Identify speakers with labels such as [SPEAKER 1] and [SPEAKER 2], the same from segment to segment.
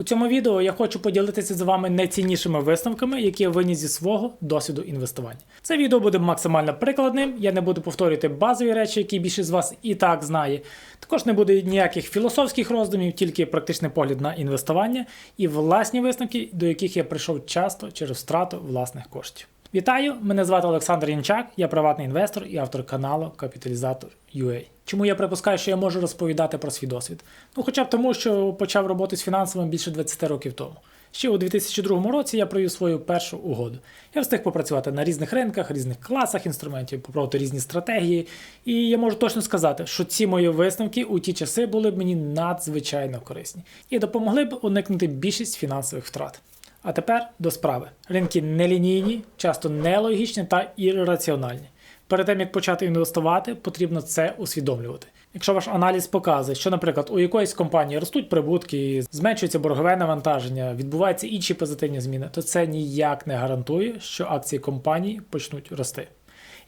[SPEAKER 1] У цьому відео я хочу поділитися з вами найціннішими висновками, які я виніс зі свого досвіду інвестування. Це відео буде максимально прикладним. Я не буду повторювати базові речі, які більшість з вас і так знає. Також не буде ніяких філософських роздумів, тільки практичний погляд на інвестування і власні висновки, до яких я прийшов часто через втрату власних коштів. Вітаю! Мене звати Олександр Янчак, я приватний інвестор і автор каналу Капіталізатор UA. Чому я припускаю, що я можу розповідати про свій досвід? Ну, хоча б тому, що почав роботу з фінансовим більше 20 років тому. Ще у 2002 році я провів свою першу угоду. Я встиг попрацювати на різних ринках, різних класах інструментів, попробувати різні стратегії. І я можу точно сказати, що ці мої висновки у ті часи були б мені надзвичайно корисні і допомогли б уникнути більшість фінансових втрат. А тепер до справи. Ринки нелінійні, часто нелогічні та ірраціональні. Перед тим як почати інвестувати, потрібно це усвідомлювати. Якщо ваш аналіз показує, що, наприклад, у якоїсь компанії ростуть прибутки, зменшується боргове навантаження, відбуваються інші позитивні зміни, то це ніяк не гарантує, що акції компанії почнуть рости.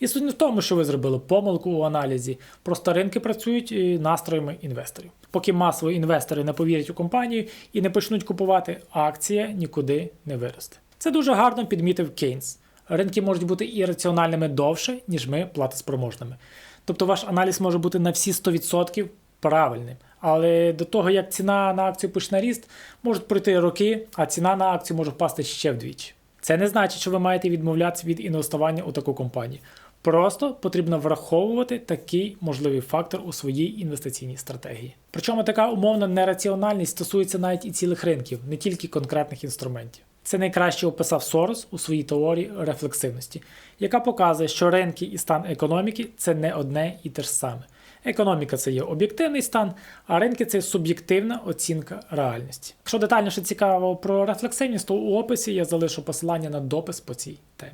[SPEAKER 1] І суть не в тому, що ви зробили помилку у аналізі, просто ринки працюють е, настроями інвесторів. Поки масово інвестори не повірять у компанію і не почнуть купувати, акція нікуди не виросте. Це дуже гарно підмітив Кейнс. Ринки можуть бути ірраціональними довше, ніж ми платоспроможними. Тобто ваш аналіз може бути на всі 100% правильним. Але до того, як ціна на акцію почне ріст, можуть пройти роки, а ціна на акцію може впасти ще вдвічі. Це не значить, що ви маєте відмовлятися від інвестування у таку компанію. Просто потрібно враховувати такий можливий фактор у своїй інвестиційній стратегії. Причому така умовна нераціональність стосується навіть і цілих ринків, не тільки конкретних інструментів. Це найкраще описав Сорос у своїй теорії рефлексивності, яка показує, що ринки і стан економіки це не одне і те ж саме. Економіка це є об'єктивний стан, а ринки це суб'єктивна оцінка реальності. Якщо детальніше цікаво про рефлексивність, то у описі я залишу посилання на допис по цій темі.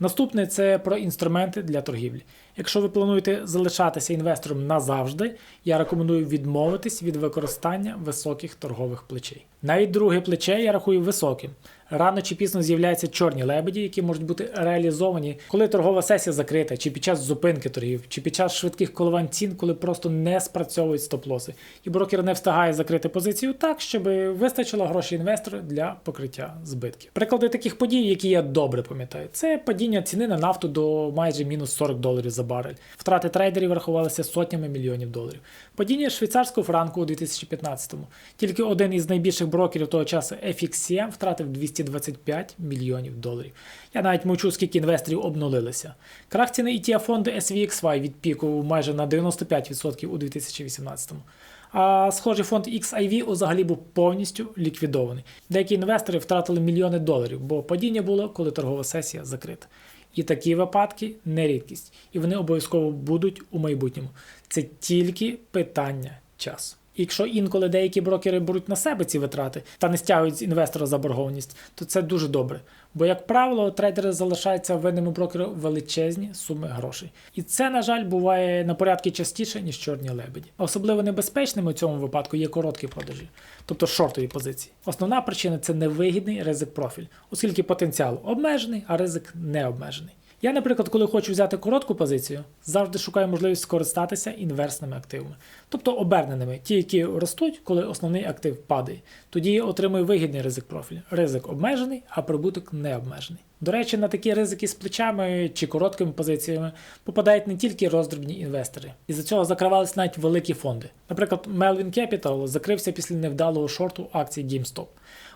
[SPEAKER 1] Наступне це про інструменти для торгівлі. Якщо ви плануєте залишатися інвестором назавжди, я рекомендую відмовитись від використання високих торгових плечей. Навіть друге плече я рахую високим. Рано чи пізно з'являються чорні лебеді, які можуть бути реалізовані, коли торгова сесія закрита, чи під час зупинки торгів, чи під час швидких коливань цін, коли просто не спрацьовують стоп-лоси, і брокер не встигає закрити позицію так, щоб вистачило грошей інвестору для покриття збитків. Приклади таких подій, які я добре пам'ятаю, це падіння ціни на нафту до майже мінус 40 доларів за барель. Втрати трейдерів рахувалися сотнями мільйонів доларів. Падіння швейцарського франку у 2015-му. Тільки один із найбільших брокерів того часу FXCM втратив 225 мільйонів доларів. Я навіть мовчу, скільки інвесторів обнулилися. Крах ціни ETF фонду SVXY від піку майже на 95% у 2018-му. А схожий фонд XIV взагалі був повністю ліквідований. Деякі інвестори втратили мільйони доларів, бо падіння було, коли торгова сесія закрита. І такі випадки не рідкість, і вони обов'язково будуть у майбутньому. Це тільки питання часу. Якщо інколи деякі брокери беруть на себе ці витрати та не стягують з інвестора заборгованість, то це дуже добре. Бо, як правило, трейдери залишаються винними брокеру величезні суми грошей. І це, на жаль, буває на порядки частіше, ніж чорні лебеді. Особливо небезпечними у цьому випадку є короткі продажі, тобто шортові позиції. Основна причина це невигідний ризик профіль, оскільки потенціал обмежений, а ризик не обмежений. Я, наприклад, коли хочу взяти коротку позицію, завжди шукаю можливість скористатися інверсними активами, тобто оберненими, ті, які ростуть, коли основний актив падає. Тоді я отримую вигідний ризик профілю. Ризик обмежений, а прибуток не обмежений. До речі, на такі ризики з плечами чи короткими позиціями попадають не тільки роздрібні інвестори, і за цього закривалися навіть великі фонди. Наприклад, Melvin Capital закрився після невдалого шорту акцій GameStop.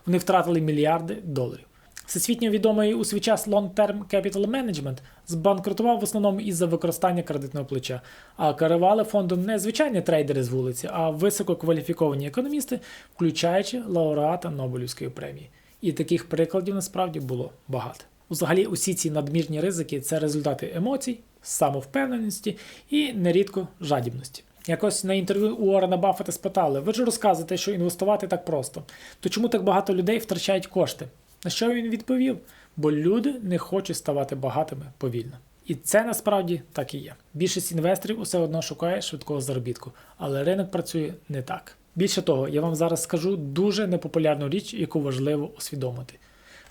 [SPEAKER 1] Вони втратили мільярди доларів. Всесвітньо відомий у свій час Long Term Capital Management збанкрутував в основному із-за використання кредитного плеча, а керували фондом не звичайні трейдери з вулиці, а висококваліфіковані економісти, включаючи лауреата Нобелівської премії. І таких прикладів насправді було багато. Взагалі, усі ці надмірні ризики це результати емоцій, самовпевненості і нерідко жадібності. Якось на інтерв'ю у Уоррена Баффета спитали: ви ж розказуєте, що інвестувати так просто. То чому так багато людей втрачають кошти? На що він відповів? Бо люди не хочуть ставати багатими повільно. І це насправді так і є. Більшість інвесторів усе одно шукає швидкого заробітку, але ринок працює не так. Більше того, я вам зараз скажу дуже непопулярну річ, яку важливо усвідомити.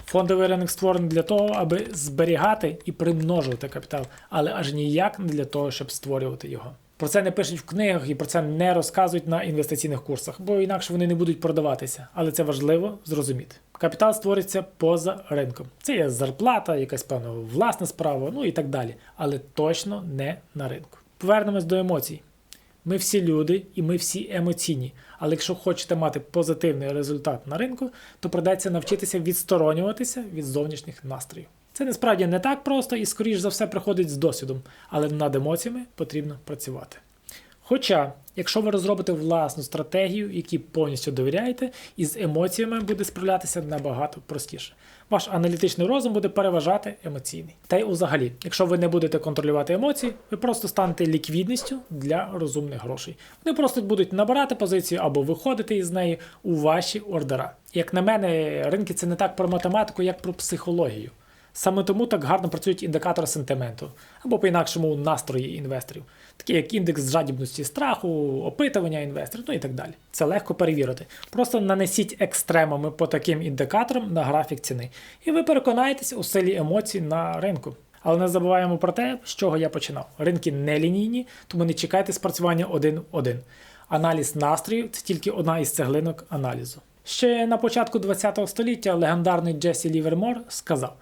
[SPEAKER 1] Фондовий ринок створений для того, аби зберігати і примножувати капітал, але аж ніяк не для того, щоб створювати його. Про це не пишуть в книгах і про це не розказують на інвестиційних курсах, бо інакше вони не будуть продаватися. Але це важливо зрозуміти. Капітал створюється поза ринком. Це є зарплата, якась певна власна справа, ну і так далі. Але точно не на ринку. Повернемось до емоцій. Ми всі люди і ми всі емоційні. Але якщо хочете мати позитивний результат на ринку, то придеться навчитися відсторонюватися від зовнішніх настроїв. Це насправді не так просто і, скоріш за все, приходить з досвідом, але над емоціями потрібно працювати. Хоча, якщо ви розробите власну стратегію, якій повністю довіряєте, із емоціями буде справлятися набагато простіше. Ваш аналітичний розум буде переважати емоційний. Та й взагалі, якщо ви не будете контролювати емоції, ви просто станете ліквідністю для розумних грошей. Вони просто будуть набирати позицію або виходити із неї у ваші ордера. Як на мене, ринки це не так про математику, як про психологію. Саме тому так гарно працюють індикатори сентименту або по-інакшому настрої інвесторів, такі як індекс жадібності страху, опитування інвесторів, ну і так далі. Це легко перевірити. Просто нанесіть екстремами по таким індикаторам на графік ціни, і ви переконаєтесь у силі емоцій на ринку. Але не забуваємо про те, з чого я починав. Ринки не лінійні, тому не чекайте спрацювання один в один. Аналіз настроїв це тільки одна із цеглинок аналізу. Ще на початку ХХ століття легендарний Джесі Лівермор сказав: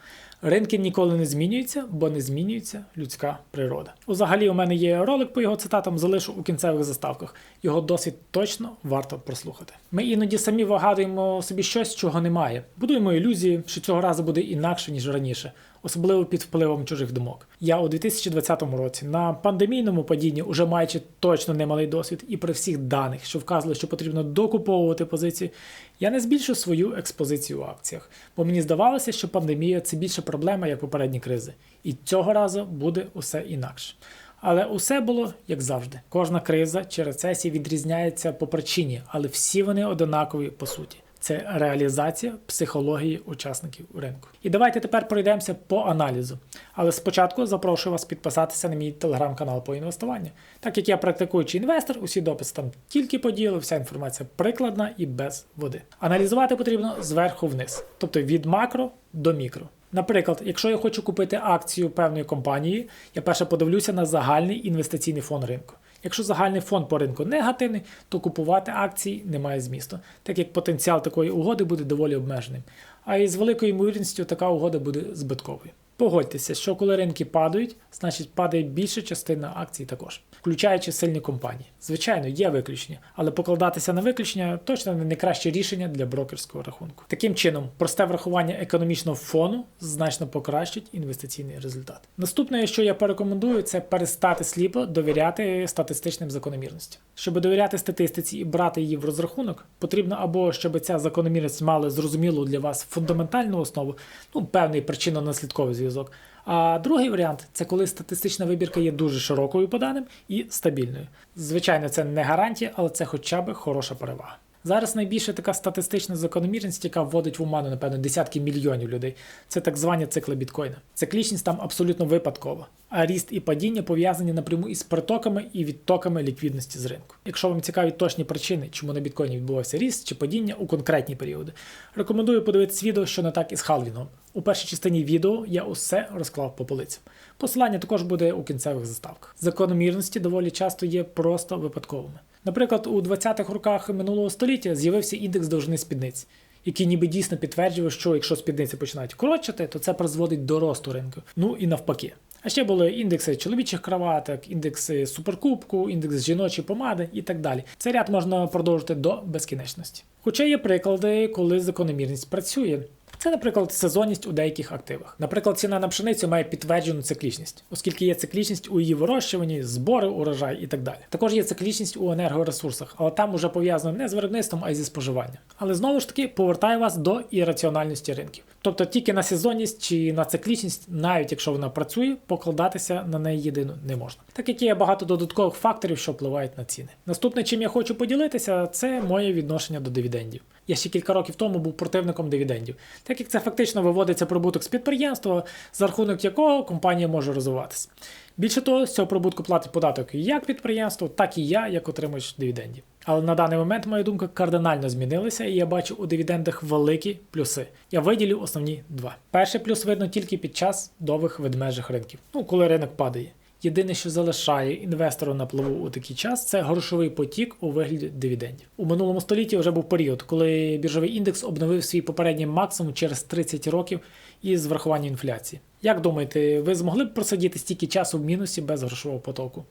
[SPEAKER 1] ринки ніколи не змінюються, бо не змінюється людська природа. Взагалі, у мене є ролик по його цитатам, залишу у кінцевих заставках. Його досвід точно варто прослухати. Ми іноді самі вигадуємо собі щось, чого немає. Будуємо ілюзії, що цього разу буде інакше ніж раніше. Особливо під впливом чужих думок. Я у 2020 році на пандемійному падінні, уже маючи точно немалий досвід, і при всіх даних, що вказували, що потрібно докуповувати позиції, я не збільшив свою експозицію в акціях, бо мені здавалося, що пандемія це більше проблема, як попередні кризи. І цього разу буде усе інакше. Але усе було як завжди. Кожна криза чи рецесія відрізняється по причині, але всі вони одинакові по суті. Це реалізація психології учасників ринку. І давайте тепер пройдемося по аналізу. Але спочатку запрошую вас підписатися на мій телеграм-канал по інвестуванню. Так як я практикуючий інвестор, усі дописи там тільки поділи, вся інформація прикладна і без води. Аналізувати потрібно зверху вниз, тобто від макро до мікро. Наприклад, якщо я хочу купити акцію певної компанії, я перше подивлюся на загальний інвестиційний фон ринку. Якщо загальний фон по ринку негативний, то купувати акції немає змісту, так як потенціал такої угоди буде доволі обмеженим. А із великою ймовірністю така угода буде збитковою. Погодьтеся, що коли ринки падають, значить падає більша частина акцій також, включаючи сильні компанії. Звичайно, є виключення, але покладатися на виключення точно не найкраще рішення для брокерського рахунку. Таким чином, просте врахування економічного фону значно покращить інвестиційний результат. Наступне, що я порекомендую, це перестати сліпо довіряти статистичним закономірностям. Щоб довіряти статистиці і брати її в розрахунок, потрібно або щоб ця закономірність мала зрозумілу для вас фундаментальну основу, ну певний причинно-наслідковий зв'язок. А другий варіант це коли статистична вибірка є дуже широкою по даним і стабільною. Звичайно, це не гарантія, але це хоча б хороша перевага. Зараз найбільша така статистична закономірність, яка вводить в оману, напевно, десятки мільйонів людей. Це так звані цикли біткоїна. Циклічність там абсолютно випадкова, а ріст і падіння пов'язані напряму із притоками і відтоками ліквідності з ринку. Якщо вам цікаві точні причини, чому на біткоїні відбувався ріст чи падіння у конкретні періоди, рекомендую подивитися відео, що не так із халвінгом. У першій частині відео я усе розклав по полицям. Посилання також буде у кінцевих заставках. Закономірності доволі часто є просто випадковими. Наприклад, у 20-х роках минулого століття з'явився індекс довжини спідниць, який ніби дійсно підтверджував, що якщо спідниці починають коротшати, то це призводить до росту ринку. Ну і навпаки. А ще були індекси чоловічих краваток, індекси суперкубку, індекс жіночої помади і так далі. Цей ряд можна продовжити до безкінечності. Хоча є приклади, коли закономірність працює. Це, наприклад, сезонність у деяких активах. Наприклад, ціна на пшеницю має підтверджену циклічність, оскільки є циклічність у її вирощуванні, збори, урожай і так далі. Також є циклічність у енергоресурсах, але там уже пов'язано не з виробництвом, а й зі споживанням. Але знову ж таки повертаю вас до ірраціональності ринків. Тобто тільки на сезонність чи на циклічність, навіть якщо вона працює, покладатися на неї єдину не можна. Так як є багато додаткових факторів, що впливають на ціни. Наступне, чим я хочу поділитися, це моє відношення до дивідендів. Я ще кілька років тому був противником дивідендів, так як це фактично виводиться прибуток з підприємства, за рахунок якого компанія може розвиватися. Більше того, з цього прибутку платить податок як підприємство, так і я, як отримувач дивідендів. Але на даний момент моя думка кардинально змінилася, і я бачу у дивідендах великі плюси. Я виділю основні два. Перший плюс видно тільки під час довгих ведмежих ринків, ну коли ринок падає. Єдине, що залишає інвестору на плаву у такий час, це грошовий потік у вигляді дивідендів. У минулому столітті вже був період, коли біржовий індекс обновив свій попередній максимум через 30 років із врахуванням інфляції. Як думаєте, ви змогли б просидіти стільки часу в мінусі без грошового потоку?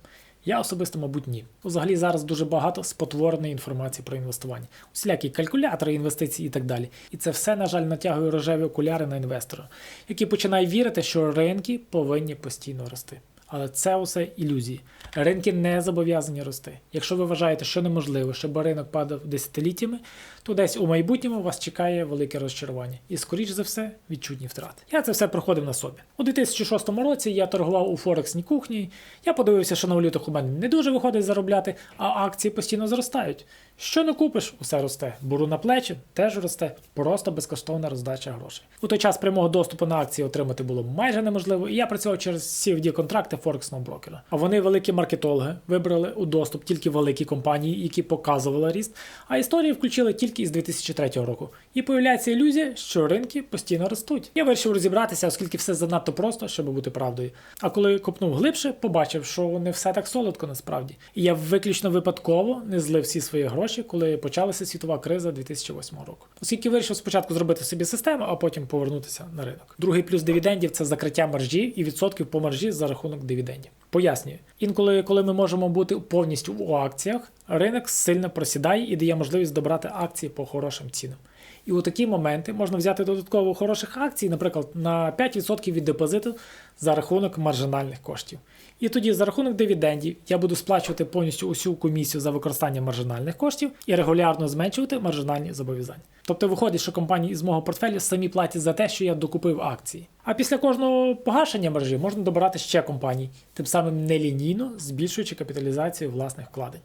[SPEAKER 1] Я особисто, мабуть, ні. Взагалі зараз дуже багато спотвореної інформації про інвестування, усілякі калькулятори інвестицій і так далі. І це все, на жаль, натягує рожеві окуляри на інвестора, який починає вірити, що ринки повинні постійно рости. Але це усе ілюзії. Ринки не зобов'язані рости. Якщо ви вважаєте, що неможливо, щоб ринок падав десятиліттями, то десь у майбутньому вас чекає велике розчарування і, скоріш за все, відчутні втрати. Я це все проходив на собі. У 2006 році я торгував у Форексній кухні. Я подивився, що на валютах у мене не дуже виходить заробляти, а акції постійно зростають. Що не купиш, усе росте. Буру на плечі теж росте, просто безкоштовна роздача грошей. У той час прямого доступу на акції отримати було майже неможливо, і я працював через CFD контракти Форексного брокера. А вони великі маркетологи, вибрали у доступ тільки великі компанії, які показували ріст, а історії включили тільки із 2003 року. І появляється ілюзія, що ринки постійно ростуть. Я вирішив розібратися, оскільки все занадто просто, щоб бути правдою. А коли копнув глибше, побачив, що не все так солодко насправді. І я виключно випадково не злив всі свої гроші, коли почалася світова криза 2008 року. Оскільки вирішив спочатку зробити собі систему, а потім повернутися на ринок. Другий плюс дивідендів це закриття маржі і відсотків по маржі за рахунок дивідендів. Пояснюю, інколи, коли ми можемо бути повністю у акціях, ринок сильно просідає і дає можливість добрати акції по хорошим цінам. І у такі моменти можна взяти додатково хороших акцій, наприклад, на 5% від депозиту за рахунок маржинальних коштів. І тоді за рахунок дивідендів я буду сплачувати повністю усю комісію за використання маржинальних коштів і регулярно зменшувати маржинальні зобов'язання. Тобто виходить, що компанії з мого портфелю самі платять за те, що я докупив акції. А після кожного погашення маржі можна добирати ще компаній, тим самим нелінійно збільшуючи капіталізацію власних вкладень.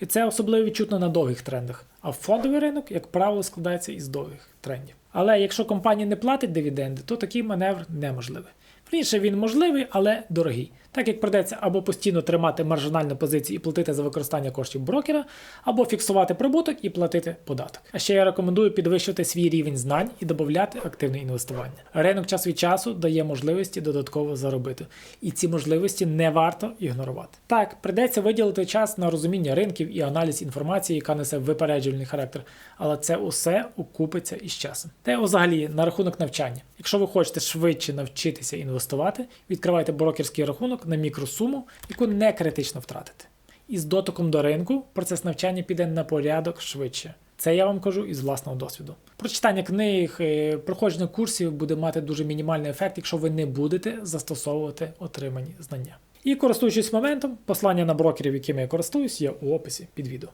[SPEAKER 1] І це особливо відчутно на довгих трендах. А фондовий ринок, як правило, складається із довгих трендів. Але якщо компанія не платить дивіденди, то такий маневр неможливий. Вніше він можливий, але дорогий. Так як придеться або постійно тримати маржинальну позицію і платити за використання коштів брокера, або фіксувати прибуток і платити податок. А ще я рекомендую підвищувати свій рівень знань і додати активне інвестування. Ринок час від часу дає можливості додатково заробити, і ці можливості не варто ігнорувати. Так, придеться виділити час на розуміння ринків і аналіз інформації, яка несе випереджувальний характер, але це усе окупиться із часом. Та взагалі на рахунок навчання. Якщо ви хочете швидше навчитися інвестувати, відкривайте брокерський рахунок на мікросуму, яку не критично втратити. І з дотиком до ринку процес навчання піде на порядок швидше. Це я вам кажу із власного досвіду. Прочитання книг, е, проходження курсів буде мати дуже мінімальний ефект, якщо ви не будете застосовувати отримані знання. І користуючись моментом, послання на брокерів, якими я користуюсь, є у описі під відео.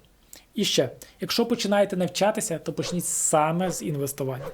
[SPEAKER 1] І ще, якщо починаєте навчатися, то почніть саме з інвестування.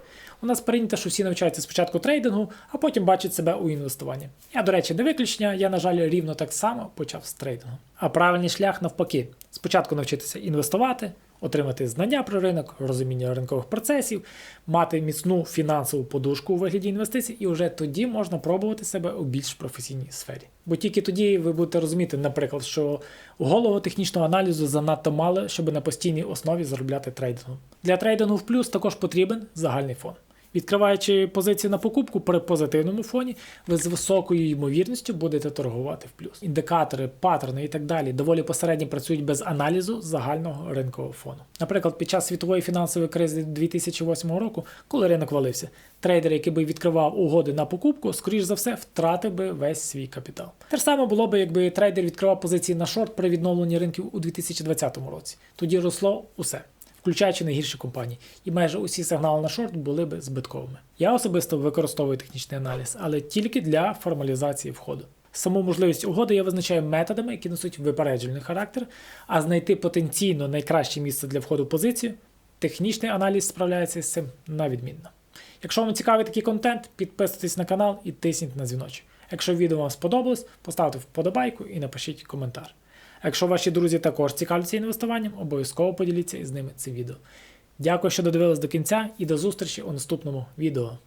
[SPEAKER 1] У нас прийнято, що всі навчаються спочатку трейдингу, а потім бачать себе у інвестуванні. Я, до речі, не виключення, я, на жаль, рівно так само почав з трейдингу. А правильний шлях навпаки: спочатку навчитися інвестувати, отримати знання про ринок, розуміння ринкових процесів, мати міцну фінансову подушку у вигляді інвестицій, і вже тоді можна пробувати себе у більш професійній сфері. Бо тільки тоді ви будете розуміти, наприклад, що голого технічного аналізу занадто мало, щоб на постійній основі заробляти трейдингом. Для трейдингу в плюс також потрібен загальний фон. Відкриваючи позицію на покупку при позитивному фоні, ви з високою ймовірністю будете торгувати в плюс. Індикатори, паттерни і так далі доволі посередньо працюють без аналізу загального ринкового фону. Наприклад, під час світової фінансової кризи 2008 року, коли ринок валився, трейдер, який би відкривав угоди на покупку, скоріш за все, втратив би весь свій капітал. Те ж саме було б, якби трейдер відкривав позиції на шорт при відновленні ринків у 2020 році. Тоді росло усе включаючи найгірші компанії, і майже усі сигнали на шорт були би збитковими. Я особисто використовую технічний аналіз, але тільки для формалізації входу. Саму можливість угоди я визначаю методами, які несуть випереджувальний характер, а знайти потенційно найкраще місце для входу в позицію, технічний аналіз справляється з цим на відмінно. Якщо вам цікавий такий контент, підписуйтесь на канал і тисніть на дзвіночок. Якщо відео вам сподобалось, поставте вподобайку і напишіть коментар. Якщо ваші друзі також цікавляться інвестуванням, обов'язково поділіться із ними цим відео. Дякую, що додивились до кінця, і до зустрічі у наступному відео.